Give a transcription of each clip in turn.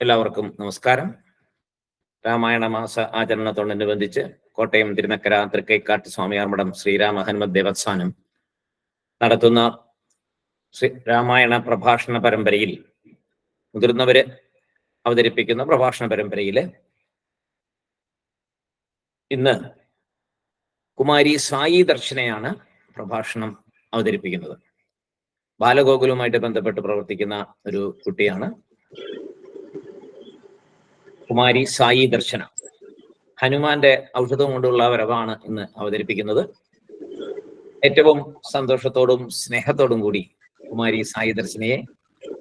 എല്ലാവർക്കും നമസ്കാരം. രാമായണ മാസ ആചരണത്തോടനുബന്ധിച്ച് കോട്ടയം തിരുനക്കര തൃക്കൈക്കാട്ട് സ്വാമിയാർമഠം ശ്രീരാമ ഹനുമത് ദേവസ്ഥാനം നടത്തുന്ന രാമായണ പ്രഭാഷണ പരമ്പരയിൽ മുതിർന്നവര് അവതരിപ്പിക്കുന്ന പ്രഭാഷണ പരമ്പരയിൽ ഇന്ന് കുമാരി സായി ദർശനയാണ് പ്രഭാഷണം അവതരിപ്പിക്കുന്നത്. ബാലഗോകുലുമായിട്ട് ബന്ധപ്പെട്ട് പ്രവർത്തിക്കുന്ന ഒരു കുട്ടിയാണ്. കുമാരി സായി ദർശന. ഹനുമാന്റെ ഔഷധം കൊണ്ടുള്ള വരവാണ് ഇന്ന് അവതരിപ്പിക്കുന്നത്. ഏറ്റവും സന്തോഷത്തോടും സ്നേഹത്തോടും കൂടി കുമാരി സായി ദർശനയെ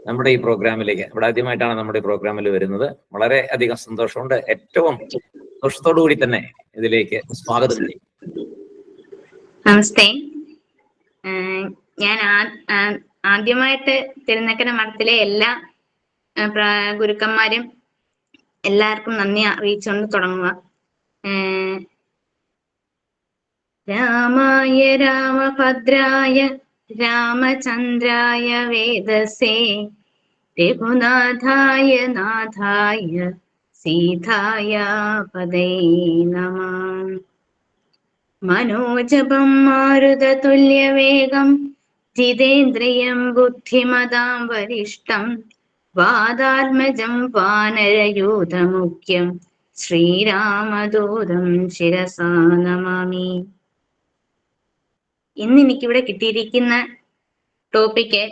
നമ്മുടെ ഈ പ്രോഗ്രാമിലേക്ക് ഇവിടെ ആദ്യമായിട്ടാണ് നമ്മുടെ പ്രോഗ്രാമിൽ വരുന്നത്. വളരെ അധികം സന്തോഷമുണ്ട്. ഏറ്റവും സന്തോഷത്തോടു കൂടി തന്നെ ഇതിലേക്ക് സ്വാഗതം ചെയ്യും നമസ്തേ. ഞാൻ ആദ്യമായിട്ട് തിരുനക്കര മഠത്തിലെ എല്ലാ ഗുരുക്കന്മാരും എല്ലാവർക്കും നന്ദി. അറിയിച്ചുകൊണ്ട് തുടങ്ങുക. രാമായ രാമഭദ്രായ രാമചന്ദ്രായ വേദസേ രഘുനാഥായ നാഥായ സീതായ പദേ നമ. മനോജപം മാരുതതുല്യവേഗം ജിതേന്ദ്രിയം ബുദ്ധിമതാം വരിഷ്ടം വാദാത്മജം വാനരയൂതമുഖ്യം. ശ്രീരാമദൂതം ശിരസാ നമാമി. ഇന്ന് എനിക്കിവിടെ കിട്ടിയിരിക്കുന്ന ടോപ്പിക്ക്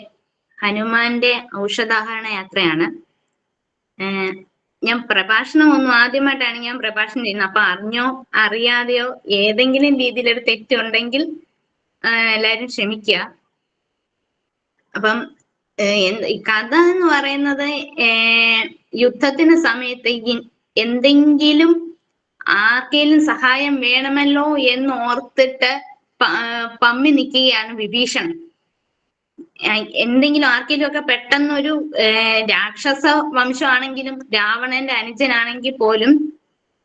ഹനുമാന്റെ ഔഷധാഹരണ യാത്രയാണ്. ഞാൻ പ്രഭാഷണം ഒന്നും ആദ്യമായിട്ടാണ് ഞാൻ പ്രഭാഷണം ചെയ്യുന്നത്. അപ്പൊ അറിഞ്ഞോ അറിയാതെയോ ഏതെങ്കിലും രീതിയിലൊരു തെറ്റുണ്ടെങ്കിൽ എല്ലാവരും ക്ഷമിക്കുക. അപ്പം കഥ എന്ന് പറയുന്നത് യുദ്ധത്തിന് സമയത്ത് എന്തെങ്കിലും ആർക്കെങ്കിലും സഹായം വേണമല്ലോ എന്ന് ഓർത്തിട്ട് പമ്മി നിൽക്കുകയാണ് വിഭീഷണൻ. എന്തെങ്കിലും ആർക്കെങ്കിലും ഒക്കെ പെട്ടെന്നൊരു രാക്ഷസ വംശമാണെങ്കിലും രാവണന്റെ അനുജനാണെങ്കിൽ പോലും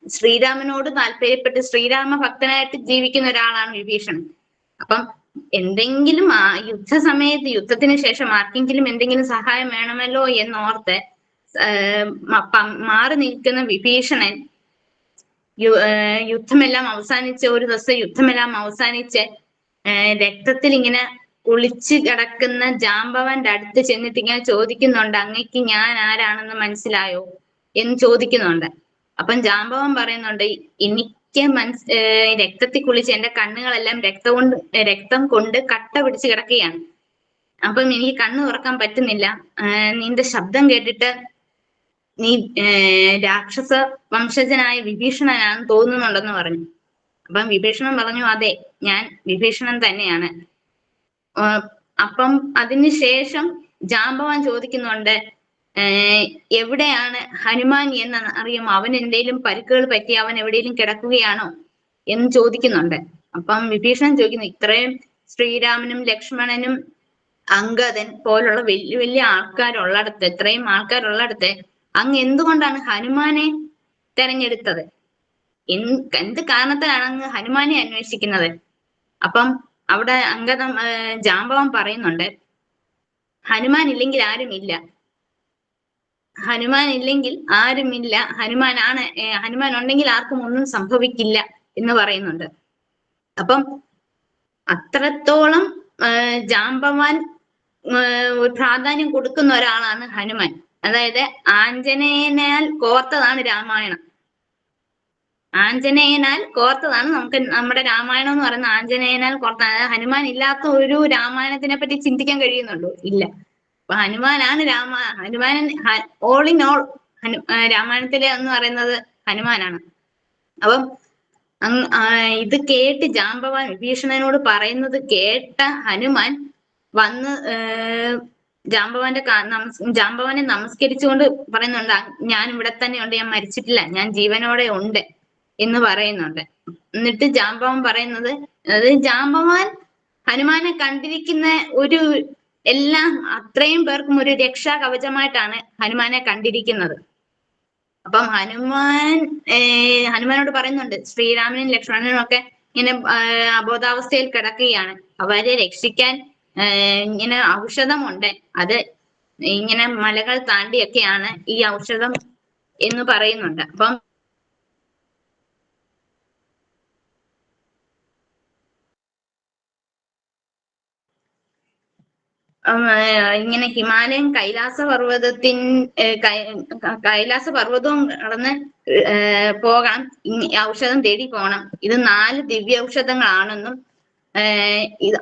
ശ്രീരാമനോട് താല്പര്യപ്പെട്ട് ശ്രീരാമ ഭക്തനായിട്ട് ജീവിക്കുന്ന ഒരാളാണ് വിഭീഷണൻ. അപ്പം എന്തെങ്കിലും ആ യുദ്ധസമയത്ത് യുദ്ധത്തിന് ശേഷം ആർക്കെങ്കിലും എന്തെങ്കിലും സഹായം വേണമല്ലോ എന്നോർത്ത് മാറി നിൽക്കുന്ന വിഭീഷണൻ യുദ്ധമെല്ലാം അവസാനിച്ച് ഒരു ദിവസം യുദ്ധമെല്ലാം അവസാനിച്ച് രക്തത്തിൽ ഇങ്ങനെ ഒളിച്ച് കിടക്കുന്ന ജാമ്പവന്റെ അടുത്ത് ചെന്നിട്ട് ഇങ്ങനെ ചോദിക്കുന്നുണ്ട് അങ്ങക്ക് ഞാൻ ആരാണെന്ന് മനസ്സിലായോ? എന്ന് ചോദിക്കുന്നുണ്ട്. അപ്പം ജാമ്പവൻ പറയുന്നുണ്ട് എനിക്ക് മനസ് രക്തത്തിൽ കുളിച്ച് എന്റെ കണ്ണുകളെല്ലാം രക്തം കൊണ്ട് രക്തം കൊണ്ട് കട്ട പിടിച്ച് കിടക്കുകയാണ്. അപ്പം എനിക്ക് കണ്ണ് തുറക്കാൻ പറ്റുന്നില്ല. നിന്റെ ശബ്ദം കേട്ടിട്ട് നീ രാക്ഷസ വംശജനായ വിഭീഷണനാണെന്ന് തോന്നുന്നുണ്ടെന്ന് പറഞ്ഞു. അപ്പം വിഭീഷണൻ പറഞ്ഞു അതെ ഞാൻ വിഭീഷണൻ തന്നെയാണ്. അപ്പം അതിനുശേഷം ജാമ്പവാൻ ചോദിക്കുന്നുണ്ട് എവിടെയാണ് ഹനുമാൻ എന്ന് അറിയുമോ? അവൻ എന്തെങ്കിലും പരിക്കുകൾ പറ്റി അവൻ എവിടെയെങ്കിലും കിടക്കുകയാണോ എന്ന് ചോദിക്കുന്നുണ്ട്. അപ്പം വിഭീഷണൻ ചോദിക്കുന്നു ഇത്രയും ശ്രീരാമനും ലക്ഷ്മണനും അങ്കദൻ പോലുള്ള വലിയ വലിയ ആൾക്കാരുള്ളടത്ത് ഇത്രയും ആൾക്കാരുള്ളടത്ത് അങ്ങ് എന്തുകൊണ്ടാണ് ഹനുമാനെ തെരഞ്ഞെടുത്തത്? എന്ത് കാരണത്തിലാണ് അങ്ങ് ഹനുമാനെ അന്വേഷിക്കുന്നത്? അപ്പം അവിടെ അങ്കദം ജാമ്പവൻ പറയുന്നുണ്ട് ഹനുമാൻ ഇല്ലെങ്കിൽ ആരുമില്ല. ഹനുമാൻ ഇല്ലെങ്കിൽ ആരുമില്ല. ഹനുമാനാണ് ഹനുമാൻ ഉണ്ടെങ്കിൽ ആർക്കും ഒന്നും സംഭവിക്കില്ല എന്ന് പറയുന്നുണ്ട്. അപ്പം അത്രത്തോളം ജാമ്പവാൻ പ്രാധാന്യം കൊടുക്കുന്ന ഒരാളാണ് ഹനുമാൻ. അതായത് ആഞ്ജനേയനാൽ കോർത്തതാണ് രാമായണം. ആഞ്ജനേയനാൽ കോർത്തതാണ് നമുക്ക് നമ്മുടെ രാമായണം എന്ന് പറയുന്നത് ആഞ്ജനേയനാൽ കോർത്ത. ഹനുമാൻ ഇല്ലാത്ത ഒരു രാമായണത്തിനെ പറ്റി ചിന്തിക്കാൻ കഴിയുന്നുണ്ടോ ഇല്ല. അപ്പൊ ഹനുമാനാണ് Rama. Hanuman all in all Hanu രാമായണത്തിലെ എന്ന് പറയുന്നത് ഹനുമാനാണ്. അപ്പം ഇത് കേട്ട് ജാമ്പവാൻ വിഭീഷണനോട് പറയുന്നത് കേട്ട ഹനുമാൻ വന്ന് ജാമ്പവാന്റെ ജാമ്പവാനെ നമസ്കരിച്ചുകൊണ്ട് പറയുന്നുണ്ട് ഞാൻ ഇവിടെ തന്നെ ഉണ്ട് ഞാൻ മരിച്ചിട്ടില്ല ഞാൻ ജീവനോടെ ഉണ്ട് എന്ന് പറയുന്നുണ്ട്. എന്നിട്ട് ജാമ്പവാൻ പറയുന്നത് അതായത് ജാമ്പവാൻ ഹനുമാനെ കണ്ടിരിക്കുന്ന ഒരു എല്ലാം അത്രയും പേർക്കും ഒരു രക്ഷാ കവചമായിട്ടാണ് ഹനുമാനെ കണ്ടിരിക്കുന്നത്. അപ്പം ഹനുമാൻ ഹനുമാനോട് പറയുന്നുണ്ട് ശ്രീരാമനും ലക്ഷ്മണനും ഒക്കെ ഇങ്ങനെ അബോധാവസ്ഥയിൽ കിടക്കുകയാണ്. അവരെ രക്ഷിക്കാൻ ഇങ്ങനെ ഔഷധമുണ്ട്. അത് ഇങ്ങനെ മലകൾ താണ്ടിയൊക്കെയാണ് ഈ ഔഷധം എന്ന് പറയുന്നുണ്ട്. അപ്പം ഇങ്ങനെ ഹിമാലയം കൈലാസ പർവതത്തിൻ കൈലാസ പർവതവും കടന്ന് പോകാം. ഔഷധം തേടി പോകണം ഇത് നാല് ദിവ്യ ഔഷധങ്ങളാണെന്നും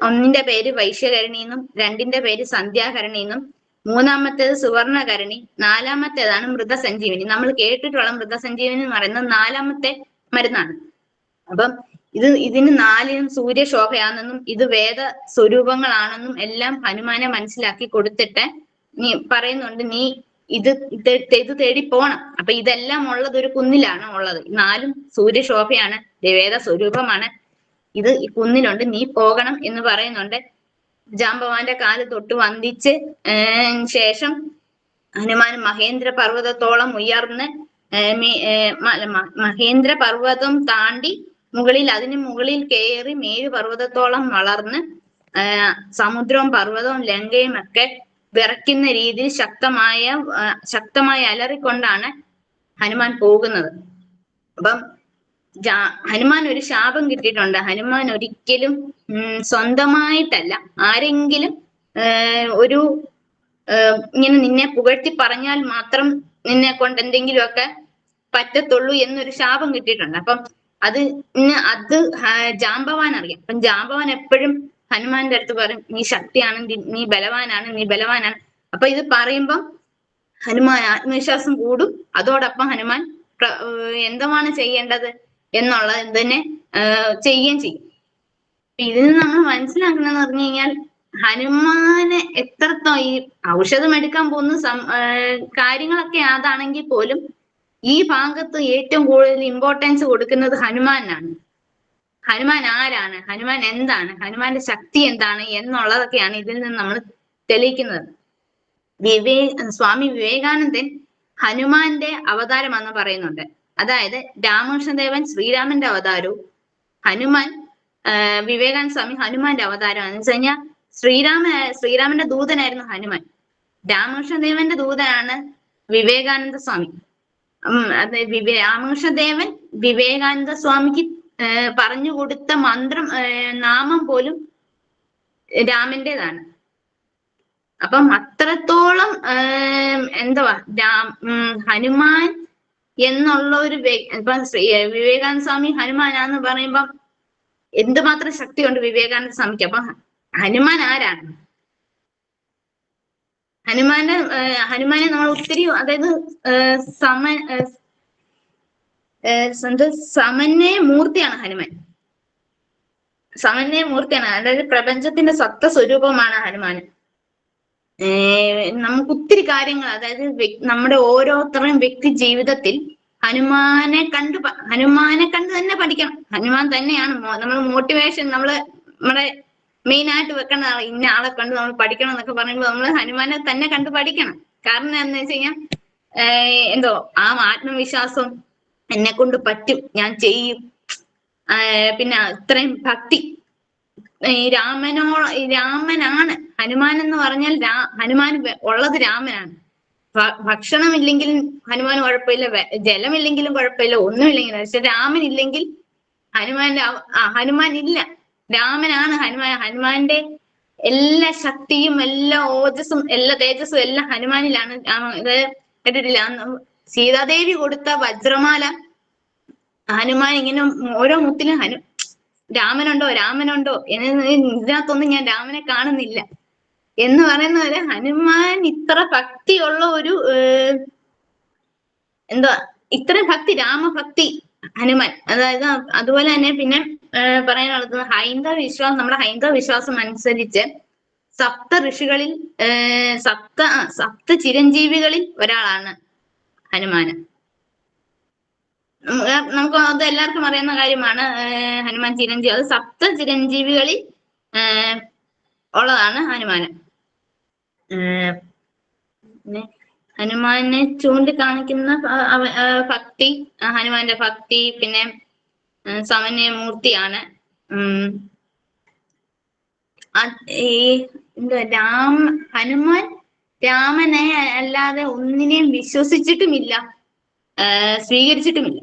ഒന്നിന്റെ പേര് വൈശ്യകരണി എന്നും രണ്ടിന്റെ പേര് സന്ധ്യാകരണി എന്നും മൂന്നാമത്തേത് സുവർണകരണി നാലാമത്തേതാണ് മൃതസഞ്ജീവനി. നമ്മൾ കേട്ടിട്ടുള്ള മൃതസഞ്ജീവനി എന്ന് പറയുന്നത് നാലാമത്തെ മരുന്നാണ്. അപ്പം ഇത് ഇതിന് നാലിനും സൂര്യശോഭയാണെന്നും ഇത് വേദ സ്വരൂപങ്ങളാണെന്നും എല്ലാം ഹനുമാനെ മനസ്സിലാക്കി കൊടുത്തിട്ട് നീ പറയുന്നുണ്ട് നീ ഇത് ഇത് തേടി പോണം. അപ്പൊ ഇതെല്ലാം ഉള്ളത് ഒരു കുന്നിലാണ് ഉള്ളത്. നാലും സൂര്യശോഭയാണ് വേദ സ്വരൂപമാണ്. ഇത് ഈ കുന്നിലുണ്ട് നീ പോകണം എന്ന് പറയുന്നുണ്ട്. ജാമ്പവാന്റെ കാൽ തൊട്ട് വന്ദിച്ച് ശേഷം ഹനുമാൻ മഹേന്ദ്ര പർവതത്തോളം ഉയർന്ന് മഹേന്ദ്ര പർവതം താണ്ടി മുകളിൽ അതിന് മുകളിൽ കയറി മേരു പർവതത്തോളം വളർന്ന് സമുദ്രവും പർവതവും ലങ്കയും ഒക്കെ വിറയ്ക്കുന്ന രീതിയിൽ ശക്തമായ ശക്തമായി അലറിക്കൊണ്ടാണ് ഹനുമാൻ പോകുന്നത്. അപ്പം ഹനുമാൻ ഒരു ശാപം കിട്ടിയിട്ടുണ്ട്. ഹനുമാൻ ഒരിക്കലും സ്വന്തമായിട്ടല്ല. ആരെങ്കിലും ഒരു ഇങ്ങനെ നിന്നെ പുകഴ്ത്തി പറഞ്ഞാൽ മാത്രം നിന്നെ കൊണ്ട് എന്തെങ്കിലുമൊക്കെ പറ്റത്തുള്ളൂ എന്നൊരു ശാപം കിട്ടിയിട്ടുണ്ട്. അപ്പം അത് അത് ജാമ്പവാൻ അറിയാം. അപ്പം ജാമ്പവാൻ എപ്പോഴും ഹനുമാന്റെ അടുത്ത് പറയും നീ ശക്തിയാണ് നീ- ബലവാനാണ് നീ ബലവാനാണ്. അപ്പൊ ഇത് പറയുമ്പം ഹനുമാൻ ആത്മവിശ്വാസം കൂടും. അതോടൊപ്പം ഹനുമാൻ എന്തുമാണ് ചെയ്യേണ്ടത് എന്നുള്ളത് തന്നെ ചെയ്യുകയും ചെയ്യും. അപ്പൊ ഇതിന് നമ്മൾ മനസ്സിലാക്കണമെന്ന് പറഞ്ഞു കഴിഞ്ഞാൽ ഹനുമാനെ എത്രത്തോ ഈ ഔഷധം എടുക്കാൻ പോകുന്ന കാര്യങ്ങളൊക്കെ അതാണെങ്കിൽ പോലും ഈ ഭാഗത്ത് ഏറ്റവും കൂടുതൽ ഇമ്പോർട്ടൻസ് കൊടുക്കുന്നത് ഹനുമാനാണ്. ഹനുമാൻ ആരാണ്? ഹനുമാൻ എന്താണ്? ഹനുമാന്റെ ശക്തി എന്താണ്? എന്നുള്ളതൊക്കെയാണ് ഇതിൽ നിന്ന് നമ്മൾ തെളിയിക്കുന്നത്. വിവേ സ്വാമി വിവേകാനന്ദൻ ഹനുമാന്റെ അവതാരമെന്ന് പറയുന്നുണ്ട്. അതായത് രാമകൃഷ്ണദേവൻ ശ്രീരാമന്റെ അവതാരവും ഹനുമാൻ വിവേകാനന്ദ സ്വാമി ഹനുമാന്റെ അവതാരം എന്ന് വെച്ച് ശ്രീരാമ ശ്രീരാമന്റെ ദൂതനായിരുന്നു ഹനുമാൻ. രാമകൃഷ്ണദേവന്റെ ദൂതനാണ് വിവേകാനന്ദ സ്വാമി അത് വിവേ രാമകൃഷ്ണദേവൻ വിവേകാനന്ദ സ്വാമിക്ക് പറഞ്ഞു കൊടുത്ത മന്ത്രം നാമം പോലും രാമന്റേതാണ്. അപ്പം അത്രത്തോളം എന്തുവാ രാം ഹനുമാൻ എന്നുള്ള ഒരു വിവേകാനന്ദ സ്വാമി ഹനുമാനാന്ന് പറയുമ്പം എന്തുമാത്രം ശക്തിയുണ്ട് വിവേകാനന്ദ സ്വാമിക്ക്? അപ്പൊ ഹനുമാൻ ആരാണ്? ഹനുമാന്റെ ഹനുമാനെ നമ്മൾ ഒത്തിരി അതായത് സമ എന്ത് സമന്വയ മൂർത്തിയാണ് ഹനുമാൻ. സമന്വയ മൂർത്തിയാണ് അതായത് പ്രപഞ്ചത്തിന്റെ സത്ത സ്വരൂപമാണ് ഹനുമാൻ നമുക്ക് ഒത്തിരി കാര്യങ്ങൾ അതായത് നമ്മുടെ ഓരോരുത്തരുടെയും വ്യക്തി ജീവിതത്തിൽ ഹനുമാനെ കണ്ട് ഹനുമാനെ കണ്ട് തന്നെ പഠിക്കണം. ഹനുമാൻ തന്നെയാണ് നമ്മൾ മോട്ടിവേഷൻ നമ്മൾ നമ്മുടെ മെയിൻ ആയിട്ട് വെക്കണ ഇന്ന ആളെ കണ്ട് നമ്മൾ പഠിക്കണം എന്നൊക്കെ പറയുമ്പോൾ നമ്മൾ ഹനുമാനെ തന്നെ കണ്ട് പഠിക്കണം. കാരണം എന്താ വെച്ച് കഴിഞ്ഞാൽ എന്തോ ആ ആത്മവിശ്വാസം എന്നെ കൊണ്ട് പറ്റും. ഞാൻ ചെയ്യും. പിന്നെ ഇത്രയും ഭക്തി. ഈ രാമനോ രാമനാണ്. ഹനുമാൻ എന്ന് പറഞ്ഞാൽ രാ ഹനുമാൻ ഉള്ളത് രാമനാണ്. ഭക്ഷണം ഭക്ഷണമില്ലെങ്കിലും ഹനുമാൻ കുഴപ്പമില്ല. ജലമില്ലെങ്കിലും കുഴപ്പമില്ല. ഒന്നുമില്ലെങ്കിലും. പക്ഷെ രാമൻ ഇല്ലെങ്കിൽ ഹനുമാൻ ആ ഹനുമാൻ ഇല്ല. രാമനാണ് ഹനുമാൻ. ഹനുമാന്റെ എല്ലാ ശക്തിയും എല്ലാ ഓജസ്സും എല്ലാ തേജസ്സും എല്ലാം ഹനുമാനിലാണ്. ഇത് കേട്ടിട്ടില്ല. സീതാദേവി കൊടുത്ത വജ്രമാല ഹനുമാൻ ഇങ്ങനെ ഓരോ മുത്തിലും ഹനു രാമനുണ്ടോ രാമനുണ്ടോ ഇതിനകത്തൊന്നും ഞാൻ രാമനെ കാണുന്നില്ല. എന്ന് പറയുന്ന പോലെ ഹനുമാൻ ഇത്ര ഭക്തിയുള്ള ഒരു എന്താ ഇത്ര ഭക്തി രാമഭക്തി ഹനുമാൻ. അതായത് അതുപോലെ തന്നെ പിന്നെ പറയാനുള്ളത് ഹൈന്ദവ വിശ്വാസം നമ്മുടെ ഹൈന്ദവ വിശ്വാസം അനുസരിച്ച് സപ്ത ഋഷികളിൽ സപ്ത സപ്ത ചിരഞ്ജീവികളിൽ ഒരാളാണ് ഹനുമാന്. നമുക്ക് അത് എല്ലാവർക്കും അറിയുന്ന കാര്യമാണ് ഹനുമാൻ ചിരഞ്ജീവി. അത് സപ്ത ചിരഞ്ജീവികളിൽ ഉള്ളതാണ് ഹനുമാന്. ഹനുമാനെ ചൂണ്ടിക്കാണിക്കുന്ന ഭക്തി ഹനുമാന്റെ ഭക്തി പിന്നെ ആ, സമന്വയ മൂർത്തിയാണ്. ഉം. ഈ എന്താ രാമ ഹനുമാൻ രാമനെ അല്ലാതെ ഒന്നിനെയും വിശ്വസിച്ചിട്ടുമില്ല. സ്വീകരിച്ചിട്ടുമില്ല.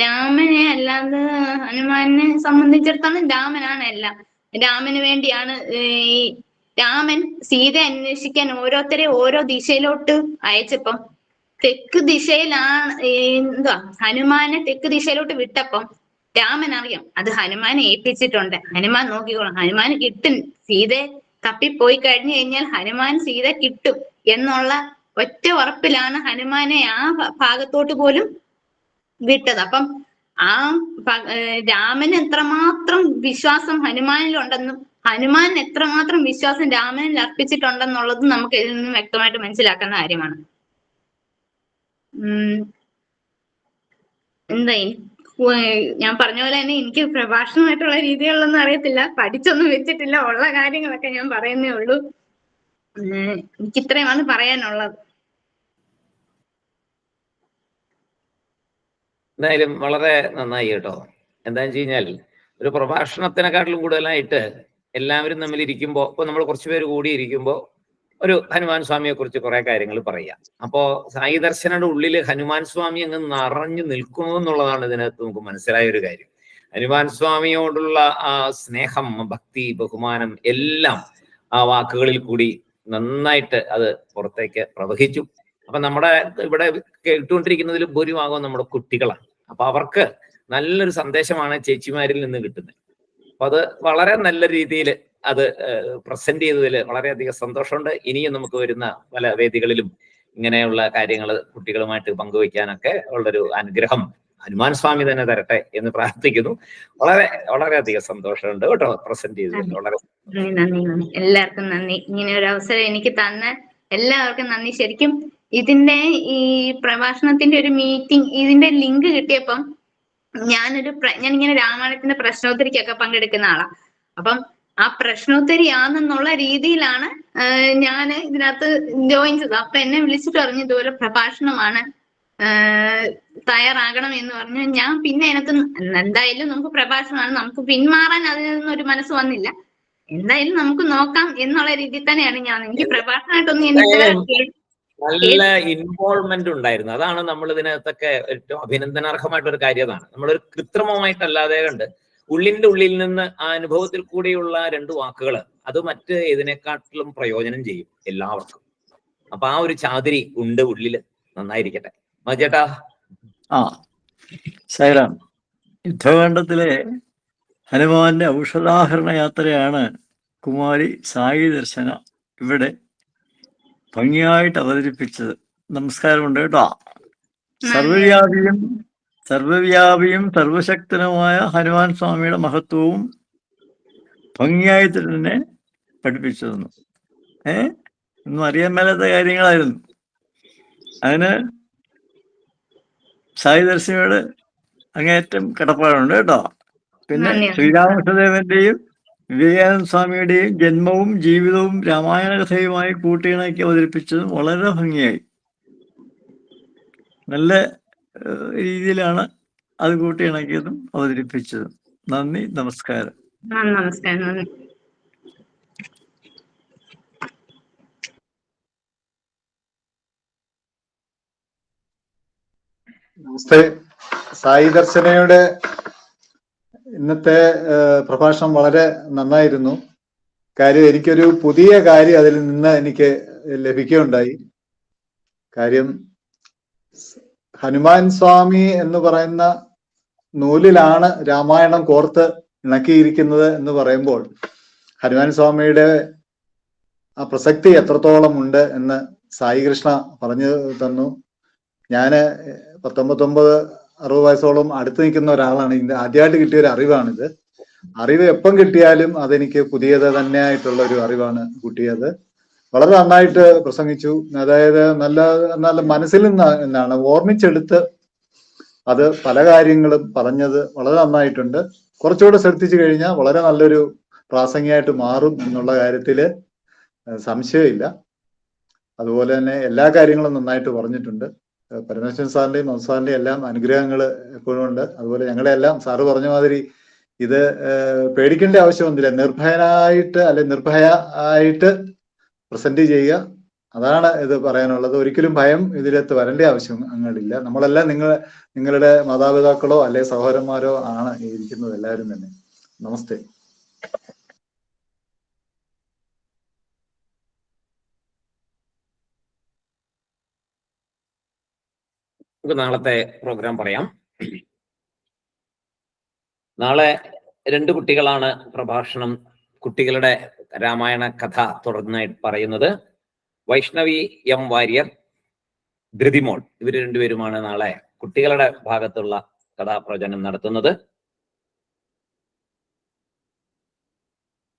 രാമനെ അല്ലാതെ ഹനുമാനെ സംബന്ധിച്ചിടത്തോളം രാമനാണ് എല്ലാം. രാമന് വേണ്ടിയാണ് ഈ രാമൻ സീത അന്വേഷിക്കാൻ ഓരോരുത്തരെ ഓരോ ദിശയിലോട്ട് അയച്ചപ്പം. തെക്ക് ദിശയിലാണ് എന്താ ഹനുമാനെ തെക്ക് ദിശയിലോട്ട് വിട്ടപ്പം രാമൻ അറിയാം അത് ഹനുമാനെ ഏൽപ്പിച്ചിട്ടുണ്ട്. ഹനുമാൻ നോക്കിക്കോളും. ഹനുമാൻ കിട്ടും. സീതയെ തപ്പിപ്പോയി കഴിഞ്ഞു കഴിഞ്ഞാൽ ഹനുമാൻ സീത കിട്ടും എന്നുള്ള ഒറ്റ ഉറപ്പിലാണ് ഹനുമാനെ ആ ഭാഗത്തോട്ട് പോലും വിട്ടത്. അപ്പം ആ രാമന് എത്രമാത്രം വിശ്വാസം ഹനുമാനിലുണ്ടെന്നും ഹനുമാൻ എത്രമാത്രം വിശ്വാസം രാമനിൽ അർപ്പിച്ചിട്ടുണ്ടെന്നുള്ളതും നമുക്ക് ഇതിൽ നിന്നും വ്യക്തമായിട്ട് മനസ്സിലാക്കുന്ന കാര്യമാണ്. എന്താ എനി- ഞാൻ പറഞ്ഞ പോലെ തന്നെ എനിക്ക് പ്രഭാഷണമായിട്ടുള്ള രീതികളൊന്നും അറിയത്തില്ല. പഠിച്ചൊന്നും വെച്ചിട്ടില്ല. ഉള്ള കാര്യങ്ങളൊക്കെ ഞാൻ പറയുന്നേ ഉള്ളൂ. എനിക്ക് ഇത്രയുമാണ് പറയാനുള്ളത്. എന്തായാലും വളരെ നന്നായി കേട്ടോ. എന്താന്ന് വെച്ച് കഴിഞ്ഞാൽ ഒരു പ്രഭാഷണത്തിനെക്കാട്ടിലും കൂടുതലായിട്ട് എല്ലാവരും തമ്മിൽ ഇരിക്കുമ്പോൾ ഇപ്പൊ നമ്മൾ കുറച്ചു പേര് കൂടി ഇരിക്കുമ്പോൾ ഒരു ഹനുമാൻ സ്വാമിയെ കുറിച്ച് കുറെ കാര്യങ്ങൾ പറയാം. അപ്പോ സായി ദർശനയുടെ ഉള്ളിൽ ഹനുമാൻ സ്വാമി അങ്ങ് നിറഞ്ഞു നിൽക്കുന്നു എന്നുള്ളതാണ് ഇതിനകത്ത് നമുക്ക് മനസ്സിലായ ഒരു കാര്യം. ഹനുമാൻ സ്വാമിയോടുള്ള ആ സ്നേഹം ഭക്തി ബഹുമാനം എല്ലാം ആ വാക്കുകളിൽ കൂടി നന്നായിട്ട് അത് പുറത്തേക്ക് പ്രവഹിച്ചു. അപ്പൊ നമ്മുടെ ഇവിടെ കേട്ടുകൊണ്ടിരിക്കുന്നതിൽ ഭൂരിഭാഗവും നമ്മുടെ കുട്ടികളാണ്. അപ്പൊ അവർക്ക് നല്ലൊരു സന്ദേശമാണ് ചേച്ചിമാരിൽ നിന്ന് കിട്ടുന്നത്. അപ്പൊ അത് വളരെ നല്ല രീതിയിൽ അത് പ്രസന്റ് ചെയ്തതിൽ വളരെയധികം സന്തോഷമുണ്ട്. ഇനിയും നമുക്ക് വരുന്ന പല വേദികളിലും ഇങ്ങനെയുള്ള കാര്യങ്ങൾ കുട്ടികളുമായിട്ട് പങ്കുവയ്ക്കാനൊക്കെ ഉള്ളൊരു അനുഗ്രഹം ഹനുമാൻ സ്വാമി തന്നെ തരട്ടെ എന്ന് പ്രാർത്ഥിക്കുന്നു. വളരെ വളരെയധികം സന്തോഷമുണ്ട് കേട്ടോ പ്രസന്റ് ചെയ്തതിൽ. വളരെ നന്ദി നന്ദി നന്ദി. എല്ലാവർക്കും നന്ദി. ഇങ്ങനെ ഒരു അവസരം എനിക്ക് തന്ന എല്ലാവർക്കും നന്ദി. ശരിക്കും ഇതിന്റെ ഈ പ്രഭാഷണത്തിന്റെ ഒരു മീറ്റിംഗ് ഇതിന്റെ ലിങ്ക് കിട്ടിയപ്പം ഞാനൊരു ഞാൻ ഇങ്ങനെ രാമായണത്തിന്റെ പ്രശ്നോത്തരിക്കൊക്കെ പങ്കെടുക്കുന്ന ആളാ. അപ്പം ആ പ്രശ്നോത്തരിയാണെന്നുള്ള രീതിയിലാണ് ഞാൻ ഇതിനകത്ത് ജോയിൻ ചെയ്തത്. അപ്പൊ എന്നെ വിളിച്ചിട്ട് പറഞ്ഞു ഇതുപോലെ പ്രഭാഷണമാണ് തയ്യാറാകണം എന്ന് പറഞ്ഞു. ഞാൻ പിന്നെ അതിനകത്ത് എന്തായാലും നമുക്ക് പ്രഭാഷണമാണ് നമുക്ക് പിന്മാറാൻ അതിൽ നിന്നൊരു മനസ്സ് വന്നില്ല. എന്തായാലും നമുക്ക് നോക്കാം എന്നുള്ള രീതിയിൽ തന്നെയാണ് ഞാൻ. എനിക്ക് പ്രഭാഷണമായിട്ടൊന്നും എനിക്ക് നല്ല ഇൻവോൾവ്മെന്റ് ഉണ്ടായിരുന്നു. അതാണ് നമ്മൾ ഇതിനകത്തൊക്കെ ഏറ്റവും അഭിനന്ദനാർഹമായിട്ടൊരു ഒരു കാര്യം അതാണ്. നമ്മളൊരു കൃത്രിമമായിട്ടല്ലാതെ കണ്ട് ഉള്ളിന്റെ ഉള്ളിൽ നിന്ന് ആ അനുഭവത്തിൽ കൂടിയുള്ള രണ്ട് വാക്കുകൾ അത് മറ്റ് ഇതിനെക്കാട്ടിലും പ്രയോജനം ചെയ്യും എല്ലാവർക്കും. അപ്പൊ ആ ഒരു ചാതിരി ഉണ്ട് ഉള്ളിൽ നന്നായിരിക്കട്ടെ. മജേട്ടാ ആ സൈറാം യുദ്ധകാണ്ഡത്തിലെ ഹനുമാന്റെ ഔഷധാഹരണ യാത്രയാണ് കുമാരി സായി ദർശന ഇവിടെ ഭംഗിയായിട്ട് അവതരിപ്പിച്ചത്. നമസ്കാരമുണ്ട് കേട്ടോ. സർവവ്യാപിയും സർവവ്യാപിയും സർവശക്തനുമായ ഹനുമാൻ സ്വാമിയുടെ മഹത്വവും ഭംഗിയായിട്ട് തന്നെ പഠിപ്പിച്ചു തന്നു ഏ? ഒന്നും അറിയാൻ മേലാത്ത കാര്യങ്ങളായിരുന്നു. അതിന് സായി ദർശനയോട് അങ്ങേയറ്റം കടപ്പാടുണ്ട് കേട്ടോ. പിന്നെ. ശ്രീരാമകൃഷ്ണദേവന്റെയും വിവേകാനന്ദ സ്വാമിയുടെയും ജന്മവും ജീവിതവും രാമായണ കഥയുമായി കൂട്ടിയിണക്കി അവതരിപ്പിച്ചതും വളരെ ഭംഗിയായി. നല്ല രീതിയിലാണ് അത് കൂട്ടിയിണക്കിയതും അവതരിപ്പിച്ചതും. നന്ദി നമസ്കാരം. നമസ്കാരം നമസ്തേ. സായി ദർശനയുടെ ഇന്നത്തെ പ്രഭാഷണം വളരെ നന്നായിരുന്നു. കാര്യം എനിക്കൊരു പുതിയ കാര്യം അതിൽ നിന്ന് എനിക്ക് ലഭിക്കുകയുണ്ടായി. കാര്യം ഹനുമാൻ സ്വാമി എന്ന് പറയുന്ന നൂലിലാണ് രാമായണം കോർത്ത് ഇണക്കിയിരിക്കുന്നത് എന്ന് പറയുമ്പോൾ ഹനുമാൻ സ്വാമിയുടെ ആ പ്രസക്തി എത്രത്തോളം ഉണ്ട് എന്ന് സായി കൃഷ്ണ പറഞ്ഞു തന്നു. ഞാൻ പത്തൊമ്പത്തൊമ്പത് അറുപത് വയസ്സോളം അടുത്ത് നിൽക്കുന്ന ഒരാളാണ്. ഇത് ആദ്യമായിട്ട് കിട്ടിയ ഒരു അറിവാണിത്. അറിവ് എപ്പം കിട്ടിയാലും അതെനിക്ക് പുതിയത് തന്നെയായിട്ടുള്ള ഒരു അറിവാണ് കിട്ടിയത്. വളരെ നന്നായിട്ട് പ്രസംഗിച്ചു. അതായത് നല്ല നല്ല മനസ്സിൽ നിന്ന് എന്നാണ് ഓർമ്മിച്ചെടുത്ത് അത് പല കാര്യങ്ങളും പറഞ്ഞത് വളരെ നന്നായിട്ടുണ്ട്. കുറച്ചുകൂടെ ശ്രദ്ധിച്ചു കഴിഞ്ഞാൽ വളരെ നല്ലൊരു പ്രാസംഗികമായിട്ട് മാറും എന്നുള്ള കാര്യത്തിൽ സംശയമില്ല. അതുപോലെ തന്നെ എല്ലാ കാര്യങ്ങളും നന്നായിട്ട് പറഞ്ഞിട്ടുണ്ട്. പരമേശ്വരൻ സാറിന്റെയും സാറിന്റെയും എല്ലാം അനുഗ്രഹങ്ങൾ എപ്പോഴും ഉണ്ട്. അതുപോലെ ഞങ്ങളെല്ലാം സാറ് പറഞ്ഞ മാതിരി ഇത് പേടിക്കേണ്ട ആവശ്യമൊന്നുമില്ല. നിർഭയനായിട്ട് അല്ലെ നിർഭയ ആയിട്ട് പ്രസന്റ് ചെയ്യുക. അതാണ് ഇത് പറയാനുള്ളത്. ഒരിക്കലും ഭയം ഇതിലത്ത് വരേണ്ട ആവശ്യം അങ്ങോട്ടില്ല നമ്മളെല്ലാം നിങ്ങൾ നിങ്ങളുടെ മാതാപിതാക്കളോ അല്ലെ സഹോദരന്മാരോ ആണ് ഇരിക്കുന്നത് എല്ലാവരും തന്നെ. നമസ്തേ. നാളത്തെ പ്രോഗ്രാം പറയാം. നാളെ രണ്ട് കുട്ടികളാണ് പ്രഭാഷണം കുട്ടികളുടെ രാമായണ കഥ തുടർന്ന് പറയുന്നത് വൈഷ്ണവി എം വാര്യർ ധൃതിമോൾ ഇവർ രണ്ടുപേരുമാണ് നാളെ കുട്ടികളുടെ ഭാഗത്തുള്ള കഥാപ്രവചനം നടത്തുന്നത്.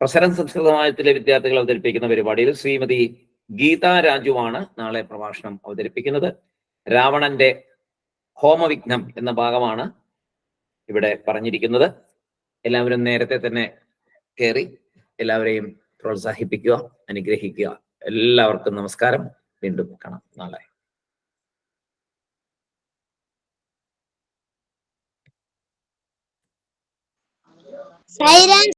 പ്രസരം സംസ്കൃതമായത്തിലെ വിദ്യാർത്ഥികൾ അവതരിപ്പിക്കുന്ന പരിപാടിയിൽ ശ്രീമതി ഗീതാ രാജുവാണ് നാളെ പ്രഭാഷണം അവതരിപ്പിക്കുന്നത്. രാവണന്റെ ഹോമവിഘ്നം എന്ന ഭാഗമാണ് ഇവിടെ പറഞ്ഞിരിക്കുന്നത്. എല്ലാവരും നേരത്തെ തന്നെ കയറി എല്ലാവരെയും പ്രോത്സാഹിപ്പിക്കുക അനുഗ്രഹിക്കുക. എല്ലാവർക്കും നമസ്കാരം. വീണ്ടും കാണാം നാളെ. സൈലൻസ്